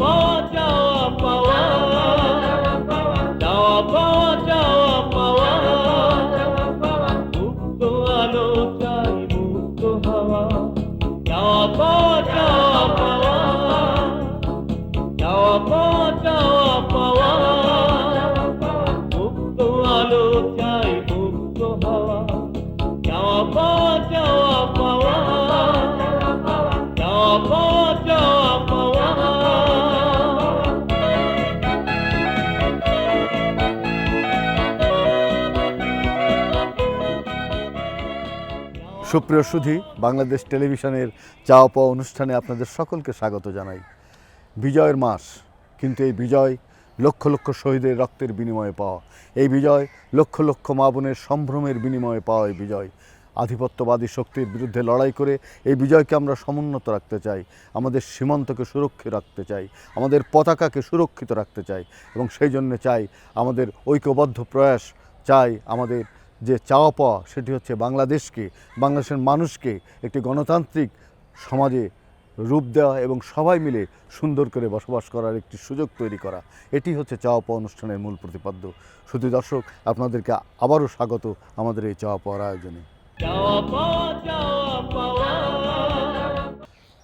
পাওয়া সুপ্রিয় সুধী, বাংলাদেশ টেলিভিশনের চাওয়া পাওয়া অনুষ্ঠানে আপনাদের সকলকে স্বাগত জানাই। বিজয়ের মাস, কিন্তু এই বিজয় লক্ষ লক্ষ শহীদের রক্তের বিনিময়ে পাওয়া। এই বিজয় লক্ষ লক্ষ মা বোনের সম্ভ্রমের বিনিময়ে পাওয়া এই বিজয়। আধিপত্যবাদী শক্তির বিরুদ্ধে লড়াই করে এই বিজয়কে আমরা সমুন্নত রাখতে চাই, আমাদের সীমান্তকে সুরক্ষিত রাখতে চাই, আমাদের পতাকাকে সুরক্ষিত রাখতে চাই এবং সেই জন্য চাই, আমাদের ঐক্যবদ্ধ প্রয়াস চাই, আমাদের যে চাওয়া পাওয়া সেটি হচ্ছে বাংলাদেশকে বাংলাদেশের মানুষকে একটি গণতান্ত্রিক সমাজে রূপ দেওয়া এবং সবাই মিলে সুন্দর করে বসবাস করার একটি সুযোগ তৈরি করা। এটি হচ্ছে চাওয়া পাওয়া অনুষ্ঠানের মূল প্রতিপাদ্য। শুধু দর্শক আপনাদেরকে আবারও স্বাগত আমাদের এই চাওয়া পাওয়ার আয়োজনে।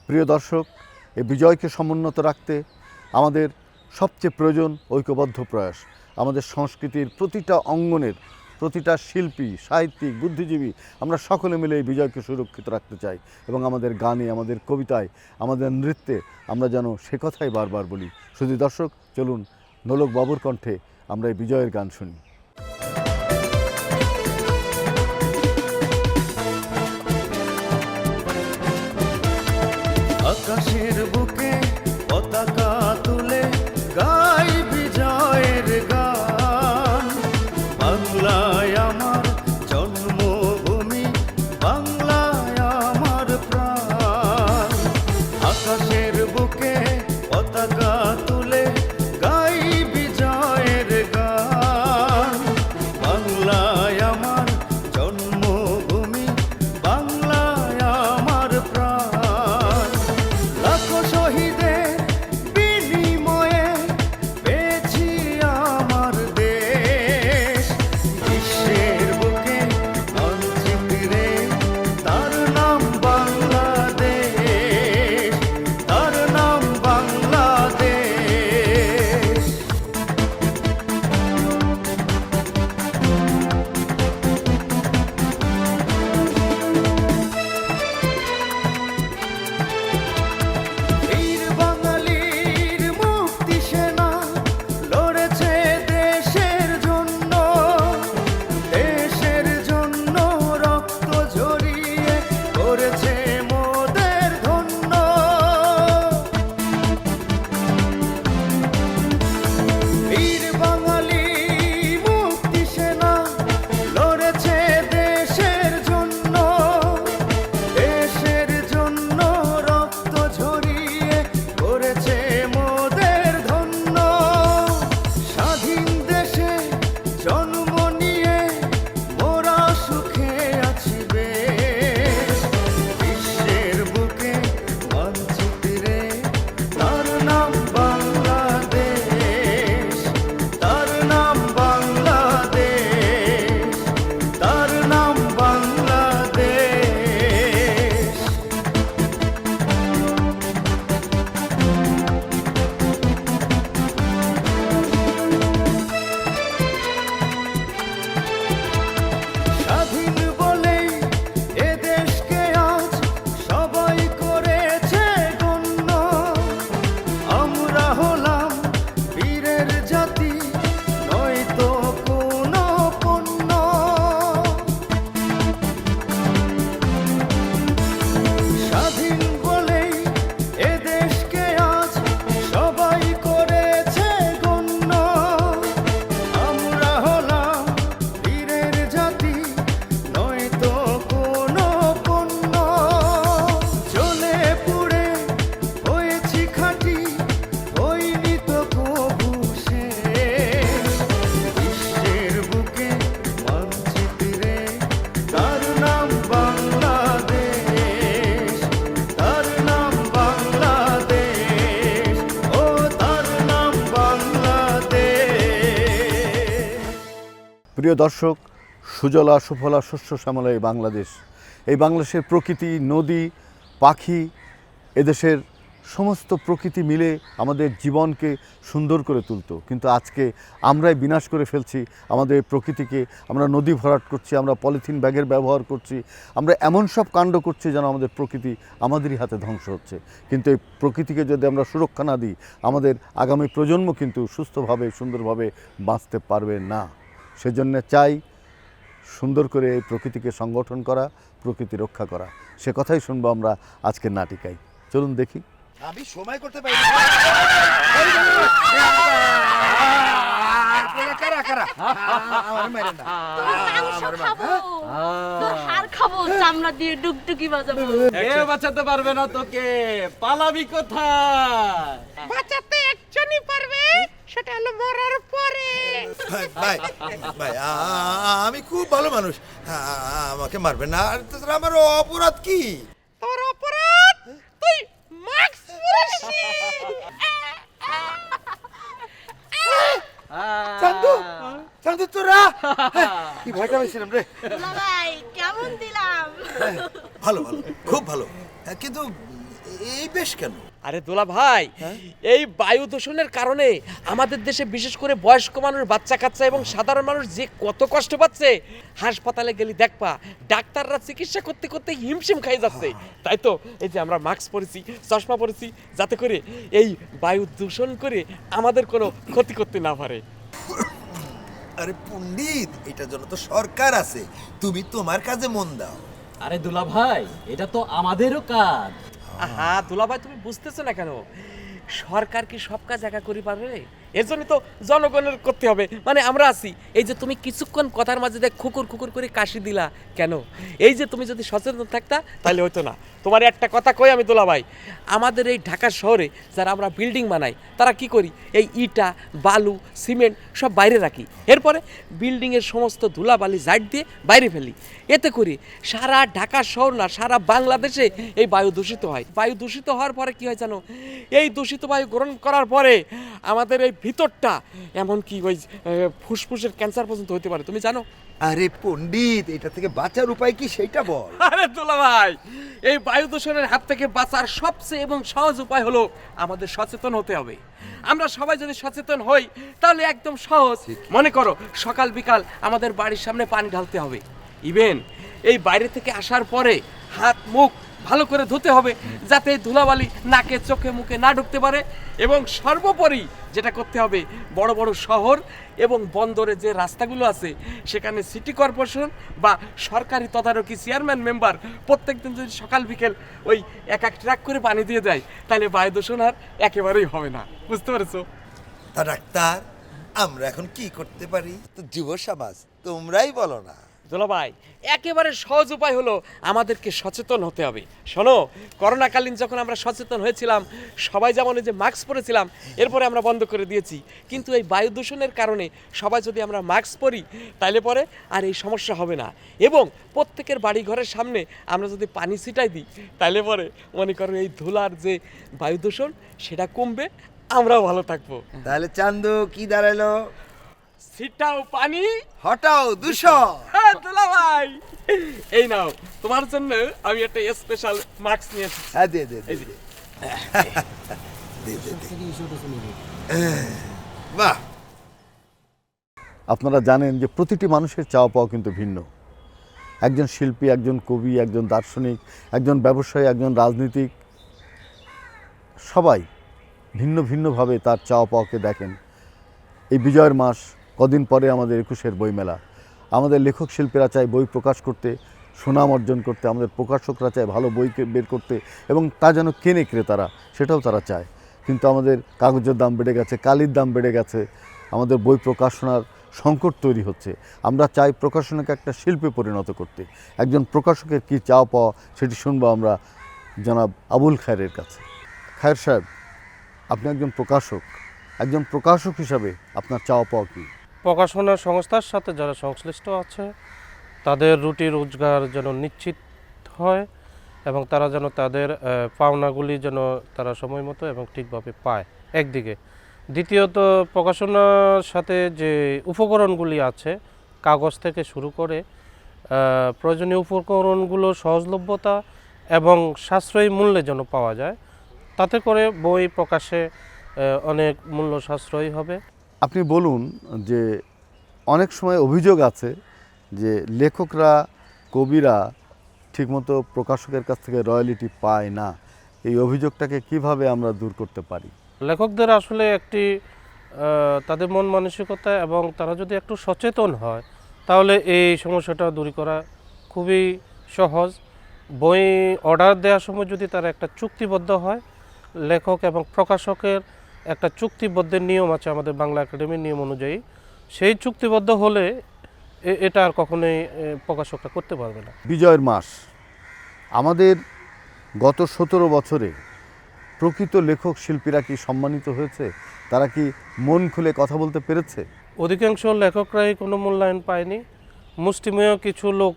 প্রিয় দর্শক এই বিজয়কে সমুন্নত রাখতে আমাদের সবচেয়ে প্রয়োজন ঐক্যবদ্ধ প্রয়াস। আমাদের সংস্কৃতির প্রতিটা অঙ্গনের প্রতিটা শিল্পী, সাহিত্যিক, বুদ্ধিজীবী, আমরা সকলে মিলে এই বিজয়কে সুরক্ষিত রাখতে চাই এবং আমাদের গানে, আমাদের কবিতায়, আমাদের নৃত্যে আমরা যেন সে কথাই বারবার বলি। শুধু দর্শক, চলুন নোলক বাবুর কণ্ঠে আমরা এই বিজয়ের গান শুনি। আকাশের প্রিয় দর্শক, সুজলা সুফলা শস্য শ্যামলা এই বাংলাদেশ। এই বাংলাদেশের প্রকৃতি, নদী, পাখি, এদেশের সমস্ত প্রকৃতি মিলে আমাদের জীবনকে সুন্দর করে তুলতো। কিন্তু আজকে আমরাই বিনাশ করে ফেলছি আমাদের প্রকৃতিকে। আমরা নদী ভরাট করছি, আমরা পলিথিন ব্যাগের ব্যবহার করছি, আমরা এমন সব কাণ্ড করছি যেন আমাদের প্রকৃতি আমাদেরই হাতে ধ্বংস হচ্ছে। কিন্তু এই প্রকৃতিকে যদি আমরা সুরক্ষা না দিই, আমাদের আগামী প্রজন্ম কিন্তু সুস্থভাবে, সুন্দরভাবে বাঁচতে পারবে না। সেজন্য চাই সুন্দর করে এই প্রকৃতিকে সংগঠন করা প্রকৃতি রক্ষা করা সে কথাই শুনব আমরা আজকের নাটিকায় চলুন দেখি আমি সময় করতে পারি বাঁচাতে পারবে না তোকে পালাবি কোথায় বাঁচাতে একজনই পারবে সেটা হলো মরার পরে। ভাই ভাই আমি খুব ভালো মানুষ। আমাকে মারবে না। আর তাছাড়া আমার অপরাধ কি? তোর অপরাধ? তুই মাস্ক চান্দু চান্দু তোরা। কি ভয়টা পেয়েছিলাম রে। ভাই কেমন দিলাম? ভালো ভালো খুব ভালো। হ্যাঁ, কিন্তু এই বেশ কেন? আরে দোলা ভাই এই বায়ু দূষণের কারণে আমাদের দেশে বিশেষ করে বয়স্ক মানুষ বাচ্চা কাচ্চা এবং সাধারণ মানুষ যে কত কষ্ট পাচ্ছে হাসপাতালে গেলে দেখবা ডাক্তাররা চিকিৎসা করতে করতে হিমশিম খাই যাচ্ছে। তাই তো এই যে আমরা মাস্ক পরেছি চশমা পরেছি যাতে করে এই বায়ু দূষণ করে আমাদের কোনো ক্ষতি করতে না পারে। আরে পণ্ডিত এটার জন্য তো সরকার আছে। তুমি তোমার কাজে মন দাও। আরে দুলা ভাই এটা তো আমাদেরও কাজ। আহা দুলাভাই তুমি বুঝতেছো না কেন? সরকার কি সব কাজ একা করি পারবে? এর জন্য তো জনগণের করতে হবে। মানে আমরা আছি। এই যে তুমি কিছুক্ষণ কথার মাঝে দেখ খুকুর খুকুর করে কাশি দিলা কেন? এই যে তুমি যদি সচেতন থাকতা, তাহলে হতো না। তোমার একটা কথা কই আমি দুলাভাই আমাদের এই ঢাকা শহরে যারা আমরা বিল্ডিং বানাই, তারা কি করি? এই ইটা, বালু, সিমেন্ট সব বাইরে রাখি। এরপরে বিল্ডিংয়ের সমস্ত ধুলাবালি জাইট দিয়ে বাইরে ফেলি। এতে করে সারা ঢাকা শহর না, সারা বাংলাদেশে এই বায়ু দূষিত হয়। বায়ু দূষিত হওয়ার পরে কি হয় জানো? এই দূষিত বায়ু গ্রহণ করার পরে আমাদের এই ভিতরটা এমনকি ওই ফুসফুসের ক্যান্সার পর্যন্ত হতে পারে তুমি জানো? আরে পণ্ডিত এটা থেকে বাঁচার উপায় কি সেইটা বল। আরে তোলা ভাই এই বায়ু দূষণের হাত থেকে বাঁচার সবচেয়ে এবং সহজ উপায় হলো আমাদের সচেতন হতে হবে। আমরা সবাই যদি সচেতন হই তাহলে একদম সহজ। মনে করো সকাল বিকাল আমাদের বাড়ির সামনে পানি ঢালতে হবে। ইভেন এই বাইরে থেকে আসার পরে হাত মুখ ভালো করে ধুতে হবে যাতে ধুলাবালি নাকে, চোখে, মুখে না ঢুকতে পারে। এবং সর্বোপরি যেটা করতে হবে, বড় বড় শহর এবং বন্দরে যে রাস্তাগুলো আছে, সেখানে সিটি কর্পোরেশন বা সরকারি তদারকি চেয়ারম্যান মেম্বার প্রত্যেকদিন যদি সকাল, বিকেল ওই এক এক ট্রাক করে পানি দিয়ে দেয়, তাহলে বায়ু দূষণ আর একেবারেই হবে না। বুঝতে পেরেছ? ডাক্তার, আমরা এখন কি করতে পারি? তো যুব সমাজ, তোমরাই বলো না। দুলাভাই একেবারে সহজ উপায় হলো আমাদেরকে সচেতন হতে হবে। শোনো করোনাকালীন যখন আমরা সচেতন হয়েছিলাম সবাই যেমন এই যে মাস্ক পরেছিলাম এরপরে আমরা বন্ধ করে দিয়েছি। কিন্তু এই বায়ু দূষণের কারণে সবাই যদি আমরা মাস্ক পরি তাহলে পরে আর এই সমস্যা হবে না। এবং প্রত্যেকের বাড়ি ঘরের সামনে আমরা যদি পানি ছিটাই দিই তাহলে পরে মনে করো এই ধুলার যে বায়ু দূষণ সেটা কমবে আমরাও ভালো থাকব। তাহলে চান্দু কি দাঁড়াল ছিটাও পানি হটাও দূষণ। দুলা ভাই। এই নাও তোমার জন্য আমি একটা স্পেশাল মাস্ক নিয়ে এসেছি। হ্যাঁ দে, দে। বাহ। আপনারা জানেন যে প্রতিটি মানুষের চাওয়া পাওয়া কিন্তু ভিন্ন। একজন শিল্পী একজন কবি একজন দার্শনিক একজন ব্যবসায়ী একজন রাজনীতিক সবাই ভিন্ন ভিন্নভাবে তার চাওয়া পাওয়াকে দেখেন। এই বিজয়ের মাস কদিন পরে আমাদের একুশের বইমেলা। আমাদের লেখক শিল্পীরা চায় বই প্রকাশ করতে, সুনাম অর্জন করতে, আমাদের প্রকাশকরা চায় ভালো বই বের করতে এবং তা যেন কেনে ক্রেতারা, সেটাও তারা চায়। কিন্তু আমাদের কাগজের দাম বেড়ে গেছে, কালির দাম বেড়ে গেছে, আমাদের বই প্রকাশনার সংকট তৈরি হচ্ছে। আমরা চাই প্রকাশনাকে একটা শিল্পে পরিণত করতে। একজন প্রকাশকের কী চাওয়া পাওয়া সেটি শুনব আমরা, জনাব আবুল খায়ের কাছে। খায়ের সাহেব, আপনি একজন প্রকাশক। একজন প্রকাশক হিসাবে আপনার চাওয়া পাওয়া কী? প্রকাশনা সংস্থার সাথে যারা সংশ্লিষ্ট আছে, তাদের রুটি রোজগার যেন নিশ্চিত হয় এবং তারা যেন তাদের পাওনাগুলি যেন তারা সময় মতো এবং ঠিকভাবে পায় একদিকে। দ্বিতীয়ত, প্রকাশনার সাথে যে উপকরণগুলি আছে, কাগজ থেকে শুরু করে প্রয়োজনীয় উপকরণগুলো সহজলভ্যতা এবং সাশ্রয়ী মূল্যে যেন পাওয়া যায়, তাতে করে বই প্রকাশে অনেক মূল্য সাশ্রয়ী হবে। আপনি বলুন যে অনেক সময় অভিযোগ আছে যে লেখকরা, কবিরা ঠিকমতো প্রকাশকের কাছ থেকে রয়্যালিটি পায় না। এই অভিযোগটাকে কীভাবে আমরা দূর করতে পারি? লেখকদের আসলে একটি তাদের মন মানসিকতা এবং তারা যদি একটু সচেতন হয়, তাহলে এই সমস্যাটা দূর করা খুবই সহজ। বই অর্ডার দেওয়ার সময় যদি তারা একটা চুক্তিবদ্ধ হয়, লেখক এবং প্রকাশকের একটা চুক্তিবদ্ধের নিয়ম আছে আমাদের বাংলা একাডেমির নিয়ম অনুযায়ী। সেই চুক্তিবদ্ধ হলে এটা আর কখনোই এ, প্রকাশকরা করতে পারবে না। বিজয়ের মাস। আমাদের গত সতেরো বছরে প্রকৃত লেখক শিল্পীরা কি সম্মানিত হয়েছে? তারা কি মন খুলে কথা বলতে পেরেছে? অধিকাংশ লেখকরাই কোনো মূল্যায়ন পায়নি। মুষ্টিমেয় কিছু লোক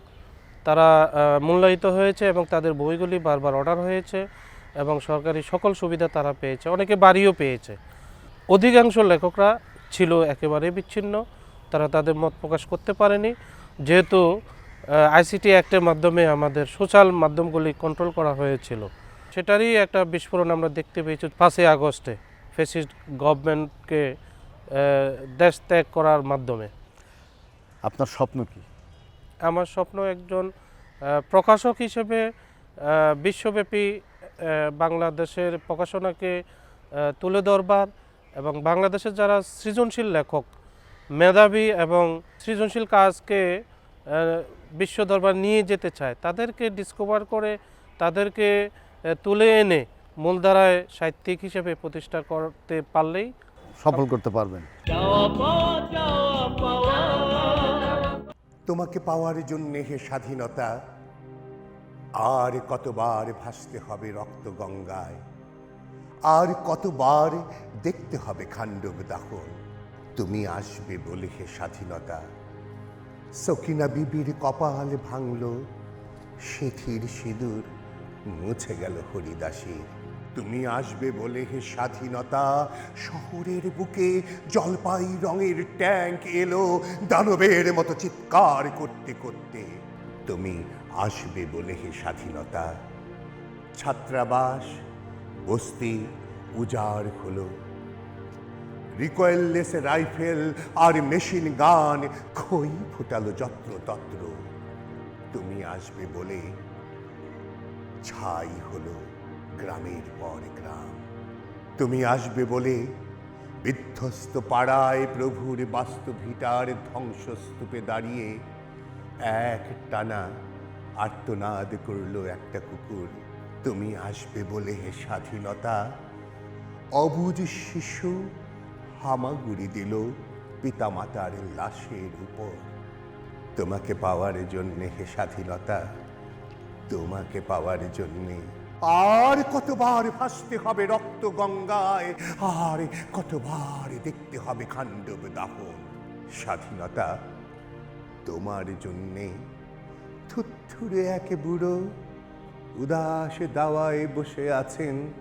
তারা মূল্যায়িত হয়েছে এবং তাদের বইগুলি বারবার অর্ডার হয়েছে। এবং সরকারি সকল সুবিধা তারা পেয়েছে অনেকে বাড়িও পেয়েছে। অধিকাংশ লেখকরা ছিল একেবারে বিচ্ছিন্ন তারা তাদের মত প্রকাশ করতে পারেনি। যেহেতু আইসিটি অ্যাক্টের মাধ্যমে আমাদের সোশ্যাল মাধ্যমগুলি কন্ট্রোল করা হয়েছিল সেটারই একটা বিস্ফোরণ আমরা দেখতে পেয়েছি পাঁচই আগস্টে ফেসিস্ট গভর্নমেন্টকে দেশ ত্যাগ করার মাধ্যমে। আপনার স্বপ্ন কি? আমার স্বপ্ন একজন প্রকাশক হিসেবে বিশ্বব্যাপী বাংলাদেশের প্রকাশনাকে তুলে ধরবার এবং বাংলাদেশের যারা সৃজনশীল লেখক মেধাবী এবং সৃজনশীল কাজকে বিশ্ব দরবার নিয়ে যেতে চায় তাদেরকে ডিসকভার করে তাদেরকে তুলে এনে মূলধারায় সাহিত্যিক হিসেবে প্রতিষ্ঠা করতে পারলেই সফল করতে পারবেন। তোমাকে পাওয়ার জন্যে হে স্বাধীনতা আর কতবার ভাসতে হবে রক্ত গঙ্গায়? আর কতবার দেখতে হবে খাণ্ডব দাহন? তুমি আসবে বলে হে স্বাধীনতা। সকিনা বিবির কপাল ভাঙল, সিথির সিঁদুর মুছে গেল হরিদাসীর। তুমি আসবে বলে হে স্বাধীনতা, শহরের বুকে জলপাই রঙের ট্যাঙ্ক এলো দানবের মতো চিৎকার করতে করতে। তুমি আসবে বলে হে স্বাধীনতা। ছাত্রাবাস, বস্তি, উজাড় হলো। রিকয়েললেস রাইফেল আর মেশিন গান, খই ফুটালো যত্র তত্র তুমি আসবে বলে ছাই হলো গ্রামের পর গ্রাম। তুমি আসবে বলে বিধ্বস্ত পাড়ায় প্রভুর বাস্তুভিটার ধ্বংসস্তূপে দাঁড়িয়ে এক টানা আর্তনাদ করল একটা কুকুর। তুমি আসবে বলে হে স্বাধীনতা। অবুজ শিশু হামাগুড়ি দিল পিতামাতার লাশের উপর। তোমাকে পাওয়ার জন্যে হে স্বাধীনতা। তোমাকে পাওয়ার জন্যে আর কতবার ভাসতে হবে রক্ত গঙ্গায়, আর কতবার দেখতে হবে খাণ্ডব দাহন। স্বাধীনতা তোমার জন্যে। থুথুরে একে বুড়ো উদাস দাওয়ায় বসে আছেন।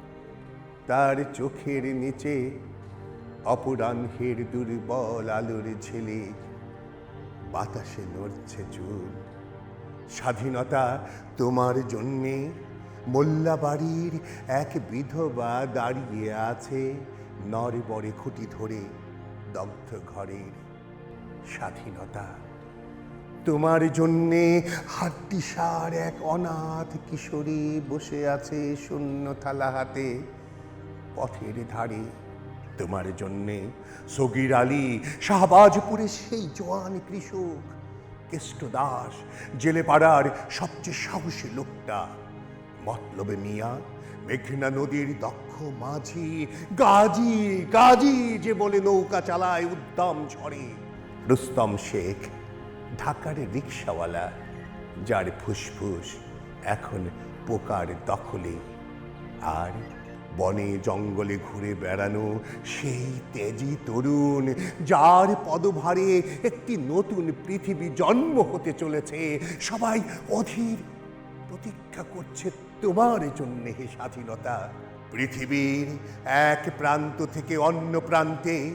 তার চোখের নিচে অপরাহ্নের দুর্বল আলোর ঝিলে। বাতাসে নড়ছে চুল। স্বাধীনতা তোমার জন্যে মোল্লাবাড়ির এক বিধবা দাঁড়িয়ে আছে নরবরে খুঁটি ধরে দগ্ধ ঘরের স্বাধীনতা। তোমার জন্যে হাড্ডিসার এক অনাথ কিশোরী বসে আছে শূন্য থালা হাতে পথের ধারে। তোমার জন্যে সগির আলী, শাহবাজপুরে সেই জোয়ান কৃষক, কেষ্ট দাস, জেলে পাড়ার সবচেয়ে সাহসী লোকটা। মতলবে মিয়া, মেঘনা নদীর দক্ষ মাঝি, গাজী গাজী যে বলে নৌকা চালায় উদ্দাম ঝড়ে। রুস্তম শেখ ঢাকার রিক্সাওয়ালা, যার ফুসফুস এখন পোকার দখলে। আর বনে জঙ্গলে ঘুরে বেড়ানো সেই তেজি তরুণ, যার পদভারে একটি নতুন পৃথিবী জন্ম হতে চলেছে, সবাই অধীর প্রতীক্ষা করছে তোমার জন্য হে স্বাধীনতা। পৃথিবীর এক প্রান্ত থেকে অন্য প্রান্তে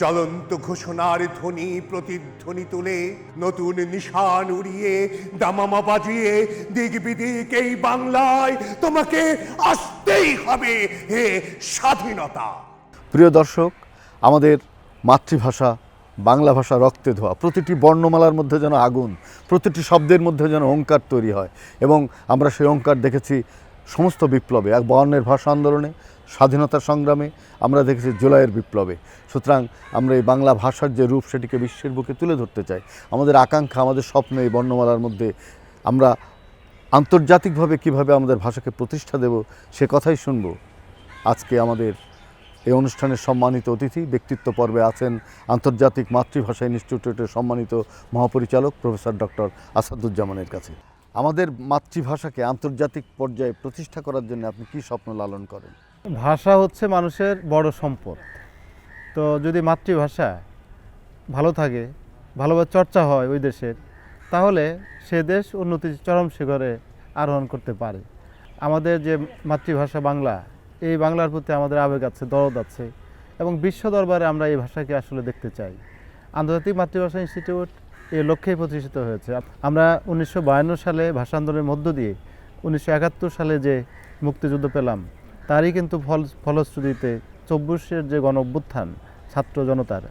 জ্বলন্ত ঘোষণার ধ্বনি প্রতিধ্বনি তুলে নতুন নিশান উড়িয়ে, দামামা বাজিয়ে দিক বিদিক এই বাংলায় তোমাকে আসতেই হবে হে স্বাধীনতা। প্রিয় দর্শক, আমাদের মাতৃভাষা, বাংলা ভাষা রক্তে ধোয়া, প্রতিটি বর্ণমালার মধ্যে যেন আগুন, প্রতিটি শব্দের মধ্যে যেন ওঙ্কার তৈরি হয় এবং আমরা সেই ওঙ্কার দেখেছি সমস্ত বিপ্লবে, এক বর্ণের ভাষা আন্দোলনে স্বাধীনতা সংগ্রামে আমরা দেখেছি জুলাইয়ের বিপ্লবে। সুতরাং আমরা এই বাংলা ভাষার যে রূপ সেটিকে বিশ্বের বুকে তুলে ধরতে চাই। আমাদের আকাঙ্ক্ষা, আমাদের স্বপ্ন এই বর্ণমালার মধ্যে আমরা আন্তর্জাতিকভাবে কীভাবে আমাদের ভাষাকে প্রতিষ্ঠা দেব, সে কথাই শুনব। আজকে আমাদের এই অনুষ্ঠানের সম্মানিত অতিথি, ব্যক্তিত্ব পর্বে আছেন আন্তর্জাতিক মাতৃভাষা ইনস্টিটিউটের সম্মানিত মহাপরিচালক প্রফেসর ডক্টর আসাদুজ্জামানের কাছে। আমাদের মাতৃভাষাকে আন্তর্জাতিক পর্যায়ে প্রতিষ্ঠা করার জন্য আপনি কী স্বপ্ন লালন করেন? ভাষা হচ্ছে মানুষের বড় সম্পদ। তো যদি মাতৃভাষা ভালো থাকে ভালোভাবে চর্চা হয় ওই দেশের, তাহলে সে দেশ উন্নতির চরম শিখরে আরোহণ করতে পারে। আমাদের যে মাতৃভাষা বাংলা, এই বাংলার প্রতি আমাদের আবেগ আছে, দরদ আছে এবং বিশ্ব দরবারে আমরা এই ভাষাকে আসলে দেখতে চাই। আন্তর্জাতিক মাতৃভাষা ইনস্টিটিউট এই লক্ষ্যেই প্রতিষ্ঠিত হয়েছে। আমরা উনিশশো বায়ান্ন সালে ভাষা আন্দোলনের মধ্য দিয়ে উনিশশো একাত্তর সালে যে মুক্তিযুদ্ধ পেলাম, তারই কিন্তু ফল, ফলশ্রুতিতে চব্বিশের যে গণ অভ্যুত্থান ছাত্র জনতার,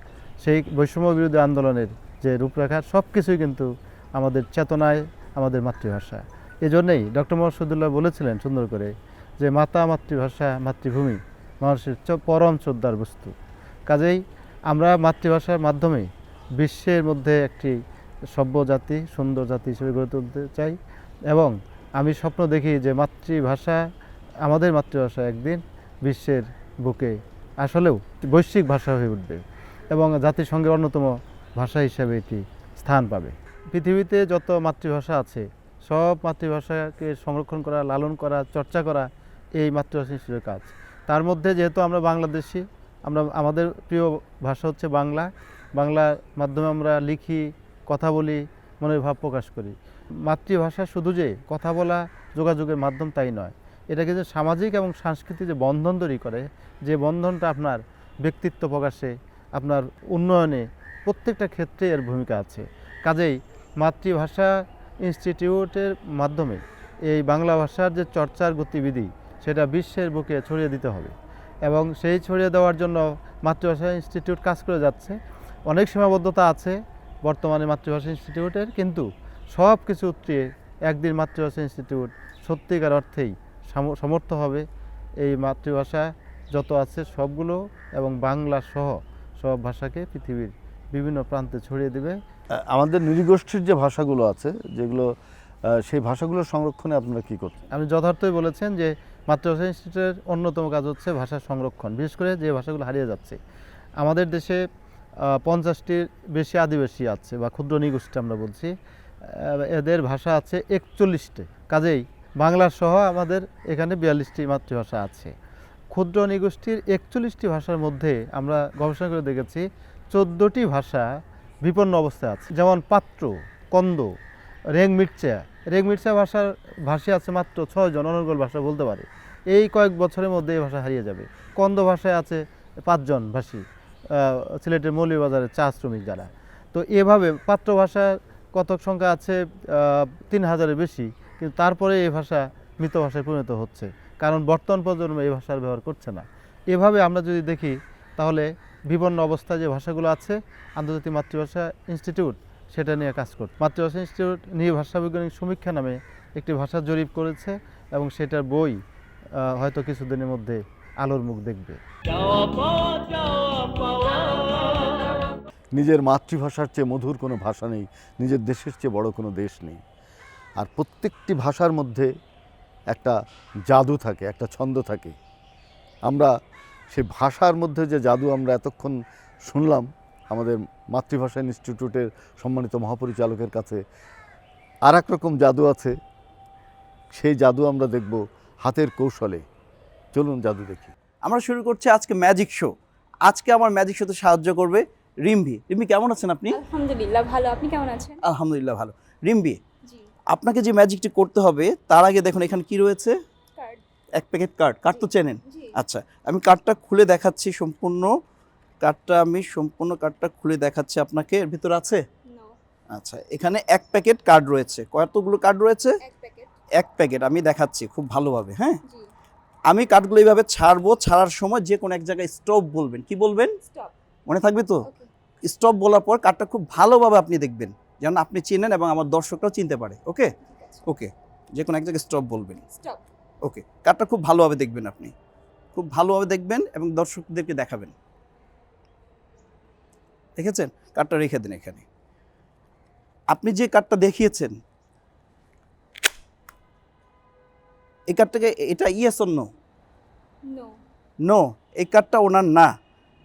সেই বৈষম্য বিরোধী আন্দোলনের যে রূপরেখা সব কিছুই কিন্তু আমাদের চেতনায়, আমাদের মাতৃভাষা। এজন্যই ডক্টর মোহাম্মদুল্লাহ বলেছিলেন সুন্দর করে যে মাতা মাতৃভাষা, মাতৃভূমি মানুষের পরম শ্রদ্ধার বস্তু। কাজেই আমরা মাতৃভাষার মাধ্যমে বিশ্বের মধ্যে একটি সভ্য জাতি, সুন্দর জাতি হিসেবে গড়ে তুলতে চাই। এবং আমি স্বপ্ন দেখি যে মাতৃভাষা, আমাদের মাতৃভাষা একদিন বিশ্বের বুকে আসলেও বৈশ্বিক ভাষা হয়ে উঠবে এবং জাতিসংঘের অন্যতম ভাষা হিসেবে এটি স্থান পাবে। পৃথিবীতে যত মাতৃভাষা আছে, সব মাতৃভাষাকে সংরক্ষণ করা, লালন করা, চর্চা করা এই মাতৃভাষা ইনস্টিটিউটের কাজ। তার মধ্যে যেহেতু আমরা বাংলাদেশি, আমরা, আমাদের প্রিয় ভাষা হচ্ছে বাংলা বাংলার মাধ্যমে আমরা লিখি, কথা বলি, মনের ভাব প্রকাশ করি। মাতৃভাষা শুধু যে কথা বলা, যোগাযোগের মাধ্যম তাই নয়। এটাকে যে সামাজিক এবং সাংস্কৃতিক যে বন্ধন তৈরি করে, যে বন্ধনটা আপনার ব্যক্তিত্ব প্রকাশে, আপনার উন্নয়নে প্রত্যেকটা ক্ষেত্রে এর ভূমিকা আছে। কাজেই মাতৃভাষা ইনস্টিটিউটের মাধ্যমে এই বাংলা ভাষার যে চর্চার গতিবিধি, সেটা বিশ্বের বুকে ছড়িয়ে দিতে হবে। এবং সেই ছড়িয়ে দেওয়ার জন্য মাতৃভাষা ইনস্টিটিউট কাজ করে যাচ্ছে। অনেক সীমাবদ্ধতা আছে বর্তমানে মাতৃভাষা ইনস্টিটিউটের কিন্তু সব কিছু উতরিয়ে একদিন মাতৃভাষা ইনস্টিটিউট সত্যিকার অর্থেই সাম- সমর্থ হবে। এই মাতৃভাষা যত আছে সবগুলো এবং বাংলা সহ সব ভাষাকে পৃথিবীর বিভিন্ন প্রান্তে ছড়িয়ে দেবে। আমাদের নৃগোষ্ঠীর যে ভাষাগুলো আছে যেগুলো সেই ভাষাগুলো সংরক্ষণে আপনারা কী করছেন? আপনি যথার্থই বলেছেন যে মাতৃভাষা ইনস্টিটিউটের অন্যতম কাজ হচ্ছে ভাষা সংরক্ষণ বিশেষ করে যে ভাষাগুলো হারিয়ে যাচ্ছে। আমাদের দেশে পঞ্চাশটির বেশি আদিবাসী আছে বা ক্ষুদ্র নিগোষ্ঠী আমরা বলছি। এদের ভাষা আছে একচল্লিশটি। কাজেই বাংলা সহ আমাদের এখানে বিয়াল্লিশটি মাতৃভাষা আছে। ক্ষুদ্র নিগোষ্ঠীর একচল্লিশটি ভাষার মধ্যে আমরা গবেষণা করে দেখেছি, চোদ্দোটি ভাষা বিপন্ন অবস্থায় আছে। যেমন পাত্র, কন্দ রেং মির্চা রেং মির্চা ভাষার ভাষী আছে মাত্র ছয়জন অনর্গল ভাষা বলতে পারে। এই কয়েক বছরের মধ্যে এই ভাষা হারিয়ে যাবে। কন্দ ভাষায় আছে পাঁচজন ভাষী। সিলেটের মৌলভীবাজারের চা শ্রমিক যারা। তো এভাবে পাত্র ভাষার কতক সংখ্যা আছে? তিন হাজারের বেশি। কিন্তু তারপরে এই ভাষা মৃত ভাষায় পরিণত হচ্ছে। কারণ বর্তমান প্রজন্ম এই ভাষার ব্যবহার করছে না। এভাবে আমরা যদি দেখি, তাহলে বিপন্ন অবস্থায় যে ভাষাগুলো আছে, আন্তর্জাতিক মাতৃভাষা ইনস্টিটিউট, সেটা নিয়ে কাজ করছে মাতৃভাষা ইনস্টিটিউট নিয়ে ভাষা বৈজ্ঞানিক সমীক্ষা নামে একটি ভাষা জরিপ করেছে এবং সেটার বই হয়তো কিছুদিনের মধ্যে আলোর মুখ দেখবে। নিজের মাতৃভাষার চেয়ে মধুর কোনো ভাষা নেই নিজের দেশের চেয়ে বড় কোনো দেশ নেই। আর প্রত্যেকটি ভাষার মধ্যে একটা জাদু থাকে একটা ছন্দ থাকে। আমরা সেই ভাষার মধ্যে যে জাদু আমরা এতক্ষণ শুনলাম আমাদের মাতৃভাষা ইনস্টিটিউটের সম্মানিত মহাপরিচালকের কাছে আর এক রকম জাদু আছে। সেই জাদু আমরা দেখব হাতের কৌশলে। চলুন জাদু দেখি। আমরা শুরু করছি আজকে ম্যাজিক শো। আজকে আমার ম্যাজিক শোতে সাহায্য করবে রিম্ভি। রিম্ভি কেমন আছেন আপনি? আলহামদুলিল্লাহ ভালো। আপনি কেমন আছেন? আলহামদুলিল্লাহ ভালো। রিম্ভি জি। আপনাকে যে ম্যাজিকটি করতে হবে তার আগে দেখুন এখানে কি রয়েছে। কার্ড। এক প্যাকেট কার্ড। কার্ড তো চেনেন? আচ্ছা আমি কার্ডটা খুলে দেখাচ্ছি সম্পূর্ণ। কার্ডটা আমি সম্পূর্ণ কার্ডটা খুলে দেখাচ্ছি আপনাকে। এর ভিতর আছে? আচ্ছা এখানে এক প্যাকেট কার্ড রয়েছে। কতগুলো কার্ড রয়েছে? এক প্যাকেট। আমি দেখাচ্ছি খুব ভালোভাবে হ্যাঁ? আমি কাঠগুলো এইভাবে ছাড়বো ছাড়ার সময় যে কোনো এক জায়গায় স্টপ বলবেন। কি বলবেন? মনে থাকবে তো? স্টপ বলার পর কাঠটা খুব ভালোভাবে আপনি দেখবেন যেন আপনি চিনেন এবং আমার দর্শকরাও চিনতে পারে ওকে? ওকে যে কোনো এক জায়গায় স্টপ বলবেন। ওকে কাঠটা খুব ভালোভাবে দেখবেন আপনি খুব ভালোভাবে দেখবেন এবং দর্শকদেরকে দেখাবেন। দেখেছেন? কাঠটা রেখে দিন এখানে। আপনি যে কাঠটা দেখিয়েছেন এই কার্ডটাকে এটা ইয়েস অন্য? নো এই কার্ডটা ওনার না।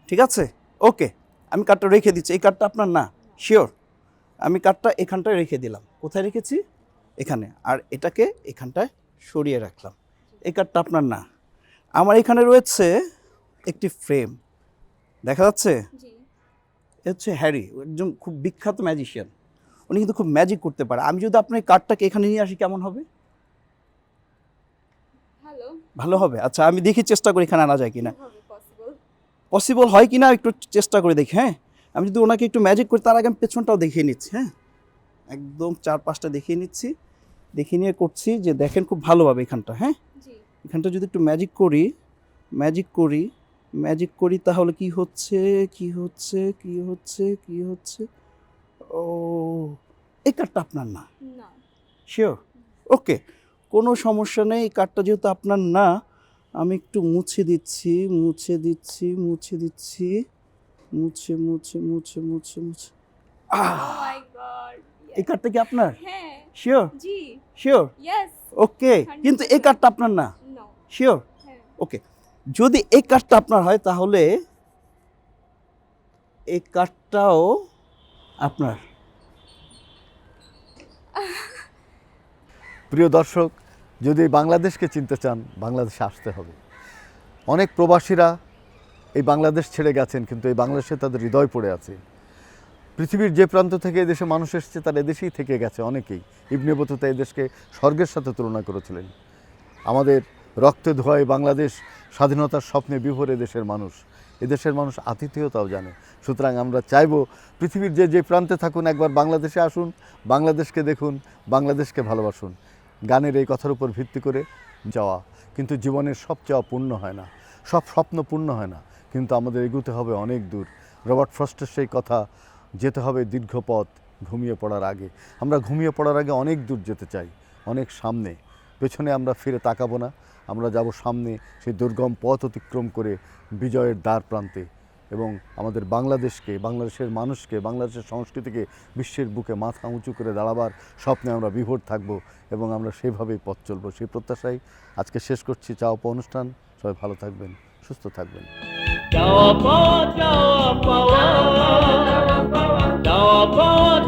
ঠিক আছে? ওকে আমি কার্ডটা রেখে দিচ্ছি। এই কার্ডটা আপনার না। শিওর আমি কার্ডটা এখানটায় রেখে দিলাম। কোথায় রেখেছি? এখানে। আর এটাকে এখানটায় সরিয়ে রাখলাম। এই কার্ডটা আপনার না। আমার এখানে রয়েছে একটি ফ্রেম দেখা যাচ্ছে? এ হচ্ছে হ্যারি একজন খুব বিখ্যাত ম্যাজিশিয়ান উনি কিন্তু খুব ম্যাজিক করতে পারে। আমি যদি আপনার কার্ডটাকে এখানে নিয়ে আসি কেমন হবে? ভালো হবে? আচ্ছা আমি দেখি চেষ্টা করি এখানে আনা যায় কিনা। পসিবল হয় কিনা একটু চেষ্টা করে দেখি হ্যাঁ? আমি যদি ওনাকে একটু ম্যাজিক করি তার আগে আমি পেছনটাও দেখিয়ে নিচ্ছি হ্যাঁ? একদম চার পাঁচটা দেখিয়ে নিচ্ছি। দেখিয়ে নিয়ে করছি যে দেখেন খুব ভালোভাবে এখানটা হ্যাঁ? এখানটা যদি একটু ম্যাজিক করি ম্যাজিক করি ম্যাজিক করি তাহলে কি হচ্ছে কি হচ্ছে কি হচ্ছে কি হচ্ছে? ও এই কার্ডটা আপনার না? শিওর ওকে কোনো সমস্যা নেই এই কার্ডটা যেহেতু আপনার না আমি একটু মুছে দিচ্ছি মুছে দিচ্ছি মুছে দিচ্ছি মুছে মুছে মুছে মুছে মুছে। এই কার্ডটা কি আপনার? হ্যাঁ। শিওর শিওর ওকে কিন্তু এই কার্ডটা আপনার না? শিওর ওকে যদি এই কার্ডটা আপনার হয় তাহলে এই কার্ডটাও আপনার। প্রিয় দর্শক, যদি বাংলাদেশকে চিনতে চান, বাংলাদেশে আসতে হবে। অনেক প্রবাসীরা এই বাংলাদেশ ছেড়ে গেছেন, কিন্তু এই বাংলাদেশে তাদের হৃদয় পড়ে আছে। পৃথিবীর যে প্রান্ত থেকে এদেশে মানুষ এসেছে, তার এদেশেই থেকে গেছে অনেকেই। ইবনে বতুতা এদেশকে স্বর্গের সাথে তুলনা করেছিলেন। আমাদের রক্তে ধোয়ায় বাংলাদেশ স্বাধীনতার স্বপ্নে বিভোরে দেশের মানুষ। এদেশের মানুষ আতিথেয়তাও জানে। সুতরাং আমরা চাইব, পৃথিবীর যে যে প্রান্তে থাকুন, একবার বাংলাদেশে আসুন, বাংলাদেশকে দেখুন, বাংলাদেশকে ভালোবাসুন। গানের এই কথার উপর ভিত্তি করে যাওয়া কিন্তু জীবনের সব চাওয়া পূর্ণ হয় না। সব স্বপ্ন পূর্ণ হয় না, কিন্তু আমাদের এগুতে হবে অনেক দূর। রবার্ট ফ্রস্টের সেই কথা, যেতে হবে দীর্ঘ পথ ঘুমিয়ে পড়ার আগে। আমরা ঘুমিয়ে পড়ার আগে অনেক দূর যেতে চাই, অনেক সামনে। পেছনে আমরা ফিরে তাকাবো না, আমরা যাব সামনে সেই দুর্গম পথ অতিক্রম করে বিজয়ের দ্বার প্রান্তে। এবং আমাদের বাংলাদেশকে, বাংলাদেশের মানুষকে, বাংলাদেশের সংস্কৃতিকে বিশ্বের বুকে মাথা উঁচু করে দাঁড়াবার স্বপ্নে আমরা বিভোর থাকব এবং আমরা সেভাবেই পথ চলব। সেই প্রত্যাশাই আজকে শেষ করছি চাওয়া অনুষ্ঠান। সবাই ভালো থাকবেন, সুস্থ থাকবেন। যাওয়া পাওয়া যাওয়া পাওয়া যাওয়া পাওয়া